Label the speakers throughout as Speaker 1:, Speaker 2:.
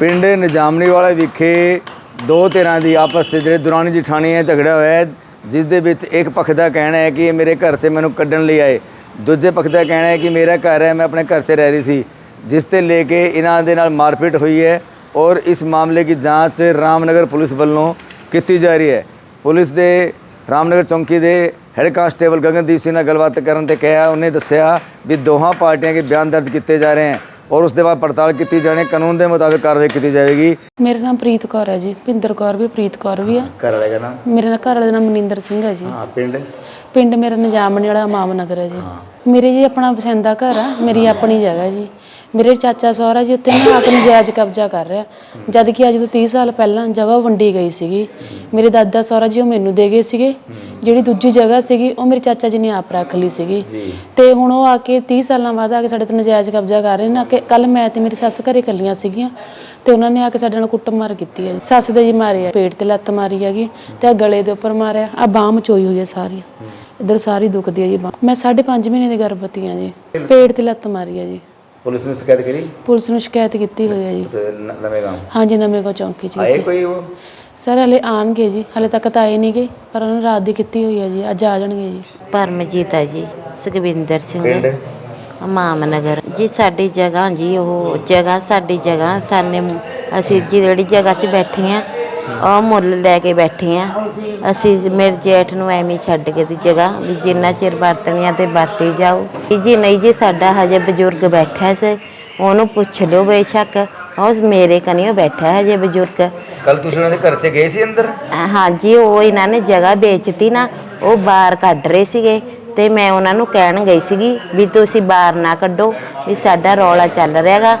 Speaker 1: ਪਿੰਡ ਨਿਜਾਮਣੀ ਵਾਲਾ ਵਿਖੇ ਦੋ ਧਿਰਾਂ ਦੀ ਆਪਸ ਵਿੱਚ ਜਿਹੜੇ ਦੁਰਾਨੀ ਜਠਾਣੀ ਹੈ ਝਗੜਾ ਹੋਇਆ ਜਿਸ ਦੇ ਵਿੱਚ ਇੱਕ ਪੱਖ ਦਾ ਕਹਿਣਾ ਹੈ ਕਿ ਇਹ ਮੇਰੇ ਘਰ ਸੇ ਮੈਨੂੰ ਕੱਢਣ ਲਈ ਆਏ। ਦੂਜੇ ਪੱਖ ਦਾ ਕਹਿਣਾ ਹੈ ਕਿ ਮੇਰਾ ਘਰ ਹੈ, ਮੈਂ ਆਪਣੇ ਘਰ ਸੇ ਰਹਿ ਰਹੀ ਸੀ, ਜਿਸ ਤੇ ਲੈ ਕੇ ਇਹਨਾਂ ਦੇ ਨਾਲ ਮਾਰਪੀਟ ਹੋਈ ਹੈ ਔਰ ਇਸ ਮਾਮਲੇ ਦੀ ਜਾਂਚ ਰਾਮਨਗਰ ਪੁਲਿਸ ਵੱਲੋਂ ਕੀਤੀ ਜਾ ਰਹੀ ਹੈ। ਪੁਲਿਸ ਦੇ ਰਾਮਨਗਰ ਚੌਂਕੀ ਦੇ ਹੈਡ ਕਾਂਸਟੇਬਲ ਗਗਨਦੀਪ ਸਿੰਘ ਨਾਲ ਗੱਲਬਾਤ ਕਰਨ ਤੇ ਕਿਹਾ, ਉਹਨੇ ਦੱਸਿਆ ਵੀ ਦੋਹਾਂ ਪਾਰਟੀਆਂ ਦੇ ਬਿਆਨ ਦਰਜ ਕੀਤੇ ਜਾ ਰਹੇ ਹਨ। ਔਰ ਉਸ ਦੇ ਬਾਅਦ ਪੜਤਾਲ ਕੀਤੀ ਜਾਣੀ। ਕਾਨੂੰਨ ਦੇ ਮੁਤਾਬਿਕ ਕਾਰਵਾਈ ਕੀਤੀ ਜਾਵੇਗੀ।
Speaker 2: ਮੇਰਾ ਨਾਮ ਪ੍ਰੀਤ ਕੌਰ ਹੈ ਜੀ ਭਿੰਦਰ ਕੌਰ ਵੀ ਪ੍ਰੀਤ ਕੌਰ ਵੀ ਆ।
Speaker 1: ਘਰ ਵਾਲੇ ਦਾ ਨਾਮ?
Speaker 2: ਮੇਰੇ ਨਾਲ ਘਰ ਵਾਲੇ ਦਾ ਨਾਮ ਮਨਿੰਦਰ ਸਿੰਘ ਹੈ ਜੀ।
Speaker 1: ਹਾਂ ਪਿੰਡ?
Speaker 2: ਪਿੰਡ ਮੇਰਾ ਨਿਜਾਮਣੀ ਵਾਲਾ ਮਾਮ ਨਗਰ ਹੈ ਜੀ। ਮੇਰੇ ਜੀ ਆਪਣਾ ਪਸੰਦਾ ਘਰ ਆ ਮੇਰੀ ਆਪਣੀ ਜਗ੍ਹਾ ਜੀ। ਮੇਰੇ ਚਾਚਾ ਸਹੁਰਾ ਜੀ ਉੱਤੇ ਨਾ ਆ ਕੇ ਨਜਾਇਜ਼ ਕਬਜ਼ਾ ਕਰ ਰਿਹਾ। ਜਦ ਕਿ ਅੱਜ ਤੋਂ 30 ਸਾਲ ਪਹਿਲਾਂ ਜਗ੍ਹਾ ਵੰਡੀ ਗਈ ਸੀਗੀ। ਮੇਰੇ ਦਾਦਾ ਸਹੁਰਾ ਜੀ ਉਹ ਮੈਨੂੰ ਦੇ ਗਏ ਸੀਗੇ। ਜਿਹੜੀ ਦੂਜੀ ਜਗ੍ਹਾ ਸੀਗੀ ਉਹ ਮੇਰੇ ਚਾਚਾ ਜੀ ਨੇ ਆਪ ਰੱਖ ਲਈ ਸੀਗੀ। ਤੇ ਹੁਣ ਉਹ ਆ ਕੇ 30 ਸਾਲਾਂ ਬਾਅਦ ਆ ਕੇ ਸਾਡੇ ਤੇ ਨਜਾਇਜ਼ ਕਬਜ਼ਾ ਕਰ ਰਹੇ ਨੇ। ਕਿ ਕੱਲ ਮੈਂ ਤੇ ਮੇਰੀ ਸੱਸ ਘਰੇ ਇਕੱਲੀਆਂ ਸੀਗੀਆਂ। ਤੇ ਉਹਨਾਂ ਨੇ ਆ ਕੇ ਸਾਡੇ ਨਾਲ ਕੁੱਟਮਾਰ ਕੀਤੀ ਹੈ। ਜੀ। ਸੱਸ ਦੇ ਜੀ ਮਾਰੇ ਆ ਪੇਟ ਤੇ ਲੱਤ ਮਾਰੀ ਹੈਗੀ ਤੇ ਗਲੇ ਦੇ ਉੱਪਰ ਮਾਰਿਆ। ਆ ਬਾਹ ਮਚੋਈ ਹੋਈ ਹੈ ਸਾਰੀ। ਇਧਰ ਸਾਰੀ ਦੁਖਦੀ ਹੈ ਜੀ ਮੈਂ 5.5 ਮਹੀਨੇ ਦੀ ਗਰਭਵਤੀ ਹਾਂ ਜੀ। ਪੇਟ ਤੇ ਲੱਤ ਮਾਰੀ ਹੈ ਜੀ।
Speaker 1: ਪੁਲਿਸ ਨੂੰ ਸ਼ਿਕਾਇਤ ਕਰੀ?
Speaker 2: ਪੁਲਿਸ ਨੂੰ ਸ਼ਿਕਾਇਤ ਕੀਤੀ ਹੋਈ ਹੈ ਜੀ।
Speaker 1: ਤੇ ਨ- ਨਵੇਂ
Speaker 2: ਹਾਂਜੀ ਨਵੇਂ ਕੋ ਚੌਂਕੀ ਚ
Speaker 1: ਆਏ ਕੋਈ ਉਹ?
Speaker 2: ਸਰ ਹਲੇ ਆਣਗੇ ਜੀ। ਹਲੇ ਤੱਕ ਤਾਂ ਆਏ ਨਹੀਂ ਗਏ ਪਰ ਉਹਨਾਂ ਨੇ ਰਾਤ ਦੀ ਕੀਤੀ ਹੋਈ ਹੈ ਜੀ। ਅੱਜ ਆ ਜਾਣਗੇ ਜੀ।
Speaker 3: ਪਰਮਜੀਤ ਹੈ ਜੀ ਸੁਖਵਿੰਦਰ ਸਿੰਘ।
Speaker 1: ਪਿੰਡ?
Speaker 3: ਮਾਮਨਗਰ। ਜੀ ਸਾਡੀ ਜਗ੍ਹਾ ਜੀ ਉਹ ਜਗ੍ਹਾ ਸਾਡੀ ਜਗ੍ਹਾ। ਸਾਨੇ ਅਸੀਂ ਜਿਹੜੀ ਜਗ੍ਹਾ 'ਚ ਬੈਠੇ ਆ ਉਹ ਮੁੱਲ ਲੈ ਕੇ ਬੈਠੇ ਆ। ਅਸੀਂ ਮੇਰੇ ਜੇਠ ਨੂੰ ਐਵੇਂ ਛੱਡ ਕੇ ਦੀ ਜਗ੍ਹਾ ਵੀ ਜਿੰਨਾ ਚਿਰ ਵਰਤਣੀਆਂ ਤੇ ਵਰਤੀ ਜਾਓ ਜੀ ਨਹੀਂ ਜੀ ਸਾਡਾ ਹਜੇ ਬਜ਼ੁਰਗ ਬੈਠਾ ਸੀ ਉਹਨੂੰ ਪੁੱਛ ਲਿਓ ਬੇਸ਼ੱਕ। ਉਹ ਮੇਰੇ ਕਨੀਓ ਬੈਠਾ ਹੈ ਹਜੇ ਬਜ਼ੁਰਗ।
Speaker 1: ਕੱਲ ਤੁਸੀਂ ਉਹਨਾਂ ਦੇ ਘਰ ਸੇ ਗਏ ਸੀ ਅੰਦਰ?
Speaker 3: ਹਾਂਜੀ ਉਹ ਇਹਨਾਂ ਨੇ ਜਗ੍ਹਾ ਵੇਚਤੀ ਨਾ ਉਹ ਬਾਹਰ ਕੱਢ ਰਹੇ ਸੀਗੇ ਤੇ ਮੈਂ ਉਹਨਾਂ ਨੂੰ ਕਹਿਣ ਗਈ ਸੀਗੀ ਵੀ ਤੁਸੀਂ ਬਾਹਰ ਨਾ ਕੱਢੋ ਵੀ ਸਾਡਾ ਰੌਲਾ ਚੱਲ ਰਿਹਾਗਾ।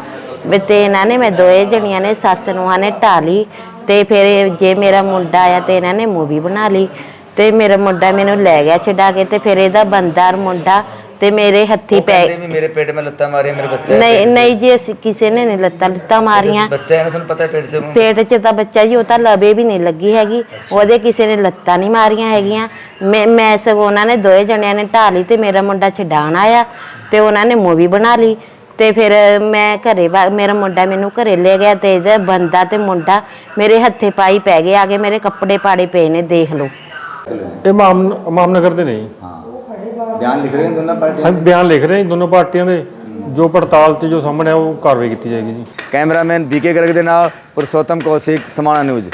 Speaker 3: ਵੀ ਤੇ ਇਹਨਾਂ ਨੇ ਮੈਂ ਦੋਏ ਜਣੀਆਂ ਨੇ ਸੱਸ ਨੇ ਢਾਲੀ ਤੇ ਫਿਰ ਜੇ ਮੇਰਾ ਮੁੰਡਾ ਆਇਆ ਤੇ ਇਹਨਾਂ ਨੇ ਮੂਵੀ ਬਣਾ ਲਈ। ਤੇ ਮੇਰਾ ਮੁੰਡਾ ਮੈਨੂੰ ਲੈ ਗਿਆ ਛਡਾ ਕੇ ਤੇ ਫਿਰ ਇਹਦਾ ਬੰਦਾਰ ਮੁੰਡਾ ਤੇ ਮੇਰੇ ਹੱਥੀ ਪੈ
Speaker 1: ਕਹਿੰਦੇ ਵੀ ਮੇਰੇ ਪੇਟ ਮੇ ਲੱਤਾਂ ਮਾਰੀਆਂ ਮੇਰੇ ਬੱਚੇ
Speaker 3: ਨਹੀਂ ਨਹੀਂ ਜੀ ਅਸੀਂ ਕਿਸੇ ਨੇ ਨਹੀਂ ਲੱਤਾਂ ਲੁੱਤਾਂ ਮਾਰੀਆਂ।
Speaker 1: ਬੱਚਾ ਹੈ ਨਾ ਤੁਹਾਨੂੰ ਪਤਾ ਹੈ ਪੇਟ ਚ
Speaker 3: ਪੇਟ 'ਚ ਤਾਂ ਬੱਚਾ ਜੀ ਉਹ ਤਾਂ ਲਵੇ ਵੀ ਨਹੀਂ ਲੱਗੀ ਹੈਗੀ। ਉਹਦੇ ਕਿਸੇ ਨੇ ਲੱਤਾਂ ਨਹੀਂ ਮਾਰੀਆਂ ਹੈਗੀਆਂ। ਮੈਂ ਮੈਂ ਸਗੋਂ ਉਹਨਾਂ ਨੇ ਦੋਏ ਜਣਿਆਂ ਨੇ ਢਾਲੀ ਤੇ ਮੇਰਾ ਮੁੰਡਾ ਛਡਾਣ ਆਇਆ ਤੇ ਉਹਨਾਂ ਨੇ ਮੂਵੀ ਬਣਾ ਲਈ। ਤੇ ਫਿਰ ਮੈਂ ਘਰੇ ਵਾ- ਮੇਰਾ ਮੁੰਡਾ ਮੈਨੂੰ ਘਰੇ ਲੈ ਗਿਆ ਤੇ ਇਹਦਾ ਬੰਦਾ ਤੇ ਮੁੰਡਾ ਮੇਰੇ ਹੱਥੇ ਪਾਈ ਪੈ ਗਏ ਆ ਕੇ ਮੇਰੇ ਕੱਪੜੇ ਪਾੜੇ ਪਏ ਨੇ ਦੇਖ ਲਓ।
Speaker 4: ਇਹ ਮਾਮ ਮਾਮਨਗਰ ਦੇ ਨਹੀਂ
Speaker 1: ਹਾਂ। ਬਿਆਨ ਲਿਖ ਰਹੇ ਨੇ ਦੋਨਾਂ ਪਾਰਟੀਆਂ
Speaker 4: ਹਾਂ ਬਿਆਨ ਲਿਖ ਰਹੇ ਦੋਨੋਂ ਪਾਰਟੀਆਂ ਦੇ। ਜੋ ਪੜਤਾਲ ਤੇ ਜੋ ਸਾਹਮਣੇ ਆ ਉਹ ਕਾਰਵਾਈ ਕੀਤੀ ਜਾਏਗੀ ਜੀ।
Speaker 1: ਕੈਮਰਾਮੈਨ ਬੀਕੇ ਗਰਗ ਦੇ ਨਾਲ ਪੁਰਸ਼ੋਤਮ ਕੌਸ਼ਿਕ ਸਮਾਣਾ ਨਿਊਜ਼।